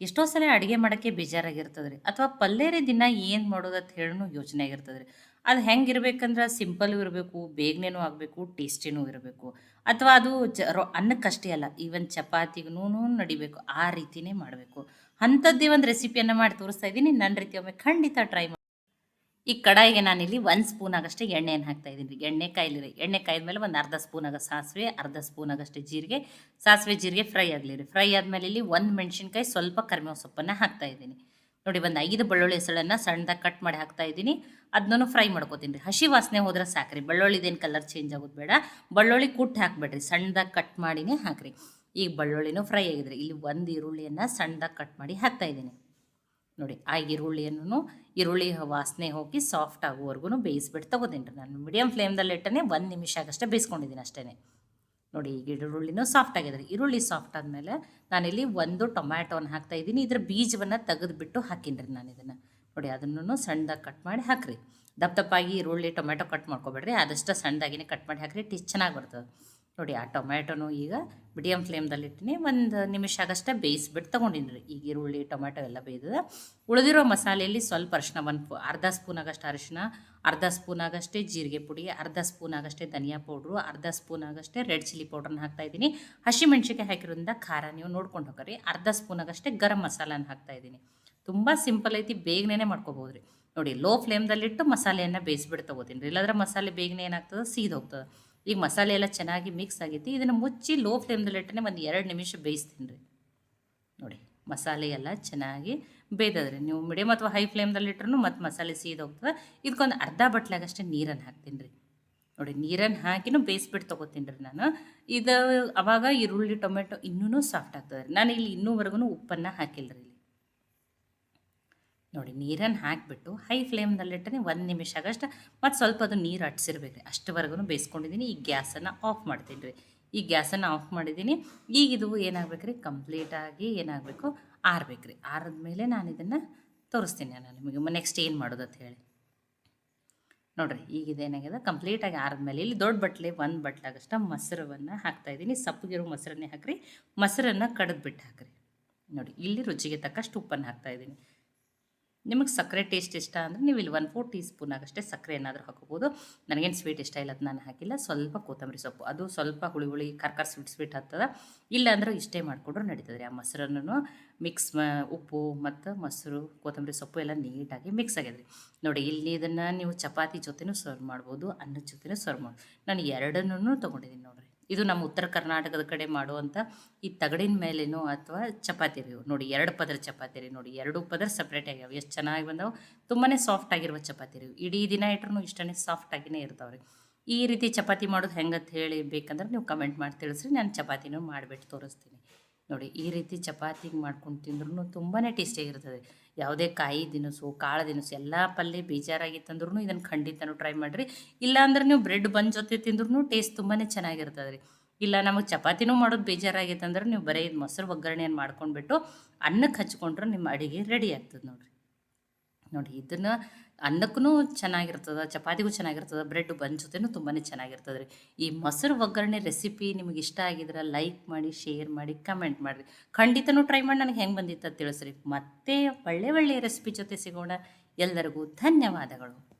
ಎಷ್ಟೋ ಸಲ ಅಡುಗೆ ಮಾಡೋಕ್ಕೆ ಬೇಜಾರಾಗಿರ್ತದ್ರಿ. ಅಥವಾ ಪಲ್ಯ ದಿನ ಏನು ಮಾಡೋದು ಅಂತ ಹೇಳೂ ಯೋಚನೆ ಆಗಿರ್ತದ್ರಿ. ಅದು ಹೆಂಗೆ ಇರ್ಬೇಕಂದ್ರೆ ಸಿಂಪಲ್ ಇರಬೇಕು, ಬೇಗನೆನೂ ಆಗಬೇಕು, ಟೇಸ್ಟಿನೂ ಇರಬೇಕು. ಅಥವಾ ಅದು ಚ ರೊ ಅನ್ನಕ್ಕಷ್ಟೇ ಅಲ್ಲ, ಈವನ್ ಚಪಾತಿಗೂ ನಡಿಬೇಕು, ಆ ರೀತಿನೇ ಮಾಡಬೇಕು. ಅಂಥದ್ದೇ ಒಂದು ರೆಸಿಪಿಯನ್ನು ಮಾಡಿ ತೋರಿಸ್ತಾ ಇದ್ದೀನಿ. ನನ್ನ ರೀತಿ ಒಮ್ಮೆ ಖಂಡಿತ ಟ್ರೈ ಮಾಡಿ ಈ ಕಡಾಯಿಗೆ ನಾನಿಲ್ಲಿ ಒಂದು ಸ್ಪೂನ್ ಆಗಷ್ಟೇ ಎಣ್ಣೆಯನ್ನು ಹಾಕ್ತಾ ಇದ್ದೀನಿ. ಎಣ್ಣೆ ಕಾಯಿಲಿ ರೀ ಎಣ್ಣೆ ಕಾಯ್ದ ಮೇಲೆ ಒಂದು ಅರ್ಧ ಸ್ಪೂನ್ ಆಗ ಸಾಸಿವೆ, ಅರ್ಧ ಸ್ಪೂನ್ ಆಗಷ್ಟೇ ಜೀರಿಗೆ. ಸಾಸಿವೆ, ಜೀರಿಗೆ ಫ್ರೈ ಆಗಲಿ ರೀ ಫ್ರೈ ಆದಮೇಲೆ ಇಲ್ಲಿ ಒಂದು ಮೆಣಸಿನ್ಕಾಯಿ ಸ್ವಲ್ಪ ಕರಿಮೇವು ಸೊಪ್ಪನ್ನು ಹಾಕ್ತಾ ಇದ್ದೀನಿ. ನೋಡಿ ಒಂದು ಐದು ಬೆಳ್ಳುಳ್ಳಿ ಹೆಸಳನ್ನು ಸಣ್ಣದಾಗಿ ಕಟ್ ಮಾಡಿ ಹಾಕ್ತಾ ಇದ್ದೀನಿ. ಅದನ್ನೂ ಫ್ರೈ ಮಾಡ್ಕೋತೀನಿ. ರೀ ಹಸಿ ವಾಸನೆ ಹೋದ್ರೆ ಸಾಕ್ರಿ. ಬೆಳ್ಳುಳ್ಳಿದೇನು ಕಲರ್ ಚೇಂಜ್ ಆಗೋದು ಬೇಡ. ಬೆಳ್ಳುಳ್ಳಿ ಕುಟ್ಟು ಹಾಕ್ಬೇಡ್ರಿ. ಸಣ್ಣದಾಗಿ ಕಟ್ ಮಾಡಿನೇ ಹಾಕ್ರಿ. ಈಗ ಬೆಳ್ಳುಳ್ಳಿನೂ ಫ್ರೈ ಆಗಿದ್ರಿ. ಇಲ್ಲಿ ಒಂದು ಈರುಳ್ಳಿಯನ್ನು ಸಣ್ಣದಾಗಿ ಕಟ್ ಮಾಡಿ ಹಾಕ್ತಾ ಇದ್ದೀನಿ. ನೋಡಿ, ಆ ಈರುಳ್ಳಿಯನ್ನು ಈರುಳ್ಳಿ ವಾಸನೆ ಹೋಗಿ ಸಾಫ್ಟ್ ಆಗುವವರೆಗೂ ಬೇಯಿಸ್ಬಿಟ್ಟು ತಗೋತೀನಿ ರೀ ನಾನು ಮೀಡಿಯಮ್ ಫ್ಲೇಮ್ದಲ್ಲಿ ಇಟ್ಟನೆ ಒಂದು ನಿಮಿಷ ಆಗಷ್ಟೇ ಬೇಯಿಸ್ಕೊಂಡಿದ್ದೀನಿ ಅಷ್ಟೇ ನೋಡಿ, ಈಗ ಈರುಳ್ಳಿನೂ ಸಾಫ್ಟ್ ಆಗಿದೆ ರೀ. ಈರುಳ್ಳಿ ಸಾಫ್ಟ್ ಆದಮೇಲೆ ನಾನಿಲ್ಲಿ ಒಂದು ಟೊಮ್ಯಾಟೋನ ಹಾಕ್ತಾ ಇದ್ದೀನಿ. ಇದ್ರ ಬೀಜವನ್ನು ತೆಗೆದುಬಿಟ್ಟು ಹಾಕೀನಿ ನಾನು ಇದನ್ನು. ನೋಡಿ ಅದನ್ನು ಸಣ್ಣದಾಗಿ ಕಟ್ ಮಾಡಿ ಹಾಕಿರಿ. ದಪ್ಪ ದಪ್ಪಾಗಿ ಈರುಳ್ಳಿ, ಟೊಮ್ಯಾಟೊ ಕಟ್ ಮಾಡ್ಕೊಬೇಡ್ರಿ. ಆದಷ್ಟು ಸಣ್ಣದಾಗಿನೇ ಕಟ್ ಮಾಡಿ ಹಾಕಿರಿ. ಟಿಚ್ ಚೆನ್ನಾಗಿ ಬರ್ತದೆ. ನೋಡಿ, ಆ ಟೊಮ್ಯಾಟೊನು ಈಗ ಮೀಡಿಯಮ್ ಫ್ಲೇಮ್ದಲ್ಲಿ ಇಟ್ಟಿನಿ. ಒಂದು ನಿಮಿಷ ಆಗಷ್ಟೇ ಬೇಯಿಸ್ಬಿಟ್ಟು ತೊಗೊಂಡಿನಿ ರೀ. ಈಗ ಈರುಳ್ಳಿ, ಟೊಮ್ಯಾಟೊ ಎಲ್ಲ ಬೇಯ್ದದ. ಉಳಿದಿರೋ ಮಸಾಲೆಯಲ್ಲಿ ಸ್ವಲ್ಪ ಅರಿಶಿನ ಒಂದು ಅರ್ಧ ಸ್ಪೂನ್ ಆಗಷ್ಟು ಅರಿಶಿನ ಅರ್ಧ ಸ್ಪೂನ್ ಆಗಷ್ಟೇ ಜೀರಿಗೆ ಪುಡಿ, ಅರ್ಧ ಸ್ಪೂನ್ ಆಗಷ್ಟೇ ಧನಿಯಾ ಪೌಡ್ರು, ಅರ್ಧ ಸ್ಪೂನ್ ಆಗಷ್ಟೇ ರೆಡ್ ಚಿಲ್ಲಿ ಪೌಡ್ರನ್ನ ಹಾಕ್ತಾ ಇದ್ದೀನಿ. ಹಸಿ ಮೆಣ್ಸಿನ್ಕಾಯಿ ಹಾಕಿರೋದ್ರಿಂದ ಖಾರ ನೀವು ನೋಡ್ಕೊಂಡು ಹೋಗ್ರಿ. ಅರ್ಧ ಸ್ಪೂನ್ ಆಗಷ್ಟೇ ಗರಂ ಮಸಾಲಾನ ಹಾಕ್ತಾ ಇದ್ದೀನಿ. ತುಂಬ ಸಿಂಪಲ್ ಐತಿ ಬೇಗನೆ ಮಾಡ್ಕೋಬೋದು ರೀ. ನೋಡಿ, ಲೋ ಫ್ಲೇಮ್ದಲ್ಲಿಟ್ಟು ಮಸಾಲೆಯನ್ನು ಬೇಯಿಸ್ಬಿಟ್ಟು ತೊಗೋತೀನಿ ರೀ. ಇಲ್ಲಾದ್ರೆ ಮಸಾಲೆ ಬೇಗನೆ ಏನಾಗ್ತದೆ? ಸೀದ್ ಹೋಗ್ತದೆ ಈಗ ಮಸಾಲೆ ಎಲ್ಲ ಚೆನ್ನಾಗಿ ಮಿಕ್ಸ್ ಆಗೈತಿ. ಇದನ್ನು ಮುಚ್ಚಿ ಲೋ ಫ್ಲೇಮ್ದಲ್ಲಿ ಇಟ್ಟನೆ ಒಂದು ಎರಡು ನಿಮಿಷ ಬೇಯಿಸ್ತೀನಿ ರೀ. ನೋಡಿ, ಮಸಾಲೆ ಎಲ್ಲ ಚೆನ್ನಾಗಿ ಬೇಯ್ದದ್ರಿ ನೀವು ಮೀಡಿಯಮ್ ಅಥವಾ ಹೈ ಫ್ಲೇಮ್ದಲ್ಲಿ ಇಟ್ರೂ ಮತ್ತು ಮಸಾಲೆ ಸೀದ್ ಹೋಗ್ತದೆ. ಇದಕ್ಕೊಂದು ಅರ್ಧ ಬಟ್ಲಾಗಷ್ಟೇ ನೀರನ್ನು ಹಾಕ್ತೀನಿ ರೀ. ನೋಡಿ ನೀರನ್ನು ಹಾಕಿನೂ ಬೇಯಿಸ್ಬಿಟ್ಟು ತೊಗೋತೀನಿ ರೀ ನಾನು. ಇದು ಅವಾಗ ಈರುಳ್ಳಿ, ಟೊಮೆಟೊ ಇನ್ನೂ ಸಾಫ್ಟ್ ಆಗ್ತದೆ ನಾನು ಇಲ್ಲಿ ಇನ್ನೂವರೆಗೂ ಉಪ್ಪನ್ನು ಹಾಕಿಲ್ಲ ರೀ ನೋಡಿ, ನೀರನ್ನು ಹಾಕಿಬಿಟ್ಟು ಹೈ ಫ್ಲೇಮ್ನಲ್ಲಿಟ್ಟರೆ ಒಂದು ನಿಮಿಷ ಆಗಷ್ಟು ಮತ್ತು ಸ್ವಲ್ಪ ಅದು ನೀರು ಅಟ್ಸಿರ್ಬೇಕು ರೀ ಅಷ್ಟುವರೆಗೂ ಬೇಯಿಸ್ಕೊಂಡಿದ್ದೀನಿ ಈ ಗ್ಯಾಸನ್ನು ಆಫ್ ಮಾಡ್ತೀನಿ ರೀ ಈ ಗ್ಯಾಸನ್ನು ಆಫ್ ಮಾಡಿದ್ದೀನಿ ಈಗ ಇದು ಏನಾಗ್ಬೇಕು ರೀ ಕಂಪ್ಲೀಟಾಗಿ ಏನಾಗಬೇಕು? ಆರ್ಬೇಕು ರೀ ಆರಿದ್ಮೇಲೆ ನಾನು ಇದನ್ನು ತೋರಿಸ್ತೀನಿ ನಾನು ನಿಮಗೆ. ನೆಕ್ಸ್ಟ್ ಏನು ಮಾಡೋದು ಅಂತ ಹೇಳಿ. ನೋಡಿರಿ, ಈಗ ಇದೇನಾಗಿದೆ? ಕಂಪ್ಲೀಟಾಗಿ ಆರಿದ್ಮೇಲೆ ಇಲ್ಲಿ ದೊಡ್ಡ ಬಟ್ಲೆ, ಒಂದು ಬಟ್ಲಾಗಷ್ಟು ಮೊಸರನ್ನು ಹಾಕ್ತಾಯಿದ್ದೀನಿ ಸಪ್ಪಗಿರೋ ಮೊಸರನ್ನೇ ಹಾಕಿರಿ. ಮೊಸರನ್ನು ಕಡಿದ್ಬಿಟ್ಟು ಹಾಕಿರಿ. ನೋಡಿ, ಇಲ್ಲಿ ರುಚಿಗೆ ತಕ್ಕಷ್ಟು ಉಪ್ಪನ್ನು ಹಾಕ್ತಾಯಿದ್ದೀನಿ ನಿಮಗೆ ಸಕ್ಕರೆ ಟೇಸ್ಟ್ ಇಷ್ಟ ಅಂದರೆ ನೀವು ಇಲ್ಲಿ ಒನ್ ಫೋರ್ ಟೀ ಸ್ಪೂನ್ ಆಗಷ್ಟೇ ಸಕ್ಕರೆ ಏನಾದರೂ ಹಾಕೋಬೋದು ನನಗೇನು ಸ್ವೀಟ್ ಇಷ್ಟ ಇಲ್ಲ ಅದು ನಾನು ಹಾಕಿಲ್ಲ. ಸ್ವಲ್ಪ ಕೊತ್ತಂಬರಿ ಸೊಪ್ಪು. ಅದು ಸ್ವಲ್ಪ ಹುಳಿ ಹುಳಿ, ಕರ್ಕರ್ ಸ್ವೀಟ್ ಸ್ವೀಟ್ ಇಲ್ಲ ಅಂದ್ರೆ ಇಷ್ಟೇ ಮಾಡಿಕೊಂಡ್ರು ನಡೀತದೆ ರೀ. ಆ ಮೊಸರನ್ನು ಮಿಕ್ಸ್ ಉಪ್ಪು ಮತ್ತು ಮೊಸರು, ಕೊತ್ತಂಬರಿ ಸೊಪ್ಪು ಎಲ್ಲ ನೀಟಾಗಿ ಮಿಕ್ಸ್ ಆಗ್ಯದ ರೀ. ನೋಡಿ, ಇಲ್ಲಿ ಇದನ್ನು ನೀವು ಚಪಾತಿ ಜೊತೆನೂ ಸರ್ವ್ ಮಾಡ್ಬೋದು, ಅನ್ನದ ಜೊತೆನೂ ಸರ್ವ್ ಮಾಡ್ಬೋದು ನಾನು ಎರಡನ್ನೂ ತೊಗೊಂಡಿದ್ದೀನಿ ನೋಡಿರಿ. ಇದು ನಮ್ಮ ಉತ್ತರ ಕರ್ನಾಟಕದ ಕಡೆ ಮಾಡುವಂಥ ಈ ತಗಡಿನ ಮೇಲೇನೋ ಅಥವಾ ಚಪಾತಿ ರೀ ನೋಡಿ, ಎರಡು ಪದರ ಚಪಾತಿ ರೀ. ನೋಡಿ, ಎರಡು ಪದರ ಸಪ್ರೇಟ್ ಆಗ್ಯಾವ. ಎಷ್ಟು ಚೆನ್ನಾಗಿ ಬಂದವು. ತುಂಬಾ ಸಾಫ್ಟ್ ಆಗಿರುವ ಚಪಾತಿ ರೀ ಇಡೀ ದಿನ ಇಟ್ರೂ ಇಷ್ಟನೇ ಸಾಫ್ಟ್ ಆಗಿನೇ ಇರ್ತಾವೆ ರೀ. ಈ ರೀತಿ ಚಪಾತಿ ಮಾಡೋದು ಹೆಂಗಂತ ಹೇಳಿ ಬೇಕಂದ್ರೆ ನೀವು ಕಮೆಂಟ್ ಮಾಡಿ ತಿಳಿಸ್ರಿ. ನಾನು ಚಪಾತಿನೂ ಮಾಡಿಬಿಟ್ಟು ತೋರಿಸ್ತೀನಿ. ನೋಡಿ, ಈ ರೀತಿ ಚಪಾತಿಗೆ ಮಾಡ್ಕೊಂಡು ತಿಂದ್ರೂ ತುಂಬಾ ಟೇಸ್ಟಿಯಾಗಿರ್ತದೆ ಯಾವುದೇ ಕಾಯಿ ದಿನಸು, ಕಾಳು ದಿನಸು, ಎಲ್ಲ ಪಲ್ಯ ಬೇಜಾರಾಗಿತ್ತಂದ್ರೂ ಇದನ್ನು ಖಂಡಿತನೂ ಟ್ರೈ ಮಾಡಿರಿ. ಇಲ್ಲಾಂದ್ರೆ ನೀವು ಬ್ರೆಡ್ ಬನ್ ಜೊತೆ ತಿಂದ್ರೂ ಟೇಸ್ಟ್ ತುಂಬಾ ಚೆನ್ನಾಗಿರ್ತದೆ ರೀ. ಇಲ್ಲ ನಮಗೆ ಚಪಾತಿನೂ ಮಾಡೋದು ಬೇಜಾರಾಗಿತ್ತಂದ್ರೆ ನೀವು ಬರೀ ಮೊಸರು ಒಗ್ಗರಣೆಯನ್ನು ಮಾಡ್ಕೊಂಡ್ಬಿಟ್ಟು ಅನ್ನಕ್ಕೆ ಹಚ್ಕೊಂಡ್ರೆ ನಿಮ್ಮ ಅಡುಗೆ ರೆಡಿ ಆಗ್ತದೆ ನೋಡಿರಿ. ನೋಡಿ, ಇದನ್ನು ಅನ್ನಕ್ಕೂ ಚೆನ್ನಾಗಿರ್ತದೆ, ಚಪಾತಿಗೂ ಚೆನ್ನಾಗಿರ್ತದೆ, ಬ್ರೆಡ್ ಬನ್ ಜೊತೆನೂ ತುಂಬಾ ಚೆನ್ನಾಗಿರ್ತದೆ ರೀ ಈ ಮೊಸರು ಒಗ್ಗರಣೆ ರೆಸಿಪಿ ನಿಮಗೆ ಇಷ್ಟ ಆಗಿದ್ರೆ ಲೈಕ್ ಮಾಡಿ, ಶೇರ್ ಮಾಡಿ, ಕಮೆಂಟ್ ಮಾಡಿರಿ. ಖಂಡಿತನೂ ಟ್ರೈ ಮಾಡಿ, ನನಗೆ ಹೆಂಗೆ ಬಂದಿತ್ತು ಅಂತ ತಿಳಿಸ್ರಿ. ಮತ್ತೆ ಒಳ್ಳೆ ಒಳ್ಳೆಯ ರೆಸಿಪಿ ಜೊತೆ ಸಿಗೋಣ. ಎಲ್ಲರಿಗೂ ಧನ್ಯವಾದಗಳು.